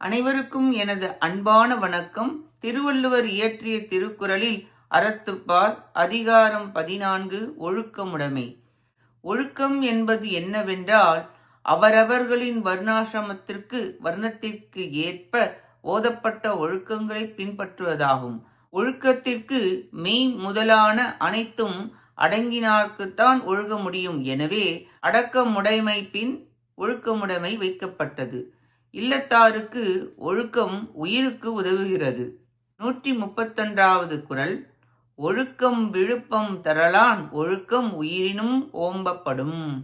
அனைவருக்கும் எனது அன்பான வணக்கம். திருவள்ளுவர் இயற்றிய திருக்குறளில் அறத்துப்பால் அதிகாரம் பதினான்கு ஒழுக்கமுடைமை. ஒழுக்கம் என்பது என்னவென்றால் அவரவர்களின் வர்ணாசிரமத்திற்கு வர்ணத்திற்கு ஏற்ப ஓதப்பட்ட ஒழுக்கங்களை பின்பற்றுவதாகும். ஒழுக்கத்திற்கு மெய் முதலான அனைத்தும் அடங்கினார்க்குத்தான் ஒழுக முடியும். எனவே அடக்கமுடைமை பின் ஒழுக்கமுடைமை வைக்கப்பட்டது. இல்லத்தாருக்கு ஒழுக்கம் உயிருக்கு உதவுகிறது. நூற்றி முப்பத்தொன்றாவது குரல் ஒழுக்கம் விழுப்பம் தரலான் ஒழுக்கம் உயிரினும் ஓம்பப்படும்.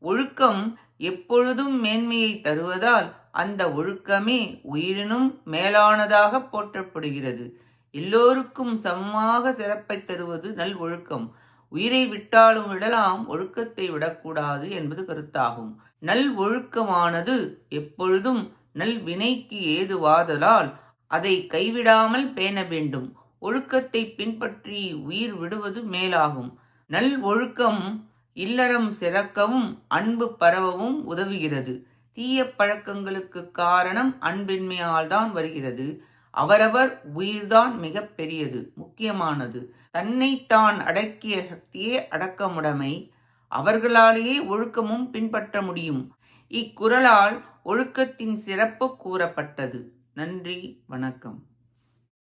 ஒழுக்கம் எப்பொழுதும் மேன்மையை தருவதால் அந்த ஒழுக்கமே உயிரினும் மேலானதாக போற்றப்படுகிறது. எல்லோருக்கும் சமமாக சிறப்பை தருவது நல் ஒழுக்கம். உயிரை விட்டாலும் விடலாம் ஒழுக்கத்தை விடக்கூடாது என்பது கருத்தாகும். நல் ஒழுக்கமானது எப்பொழுதும் நல் வினைக்கு ஏதுவாதலால் அதை கைவிடாமல் பேண வேண்டும். ஒழுக்கத்தை பின்பற்றி உயிர் விடுவது மேலாகும். நல் ஒழுக்கம் இல்லறம் சிறக்கவும் அன்பு பரவவும் உதவுகிறது. தீய பழக்கங்களுக்கு காரணம் அன்பின்மையால் தான் வருகிறது. அவரவர் உயிர்தான் மிக பெரியது. முக்கியமானது. தன்னை தான் அடக்கிய சக்தியே அடக்கமுடைமை. அவர்களாலேயே ஒழுக்கமும் பின்பற்ற முடியும். இக்குறளால் ஒழுக்கத்தின் சிறப்பு கூறப்பட்டது. நன்றி வணக்கம்.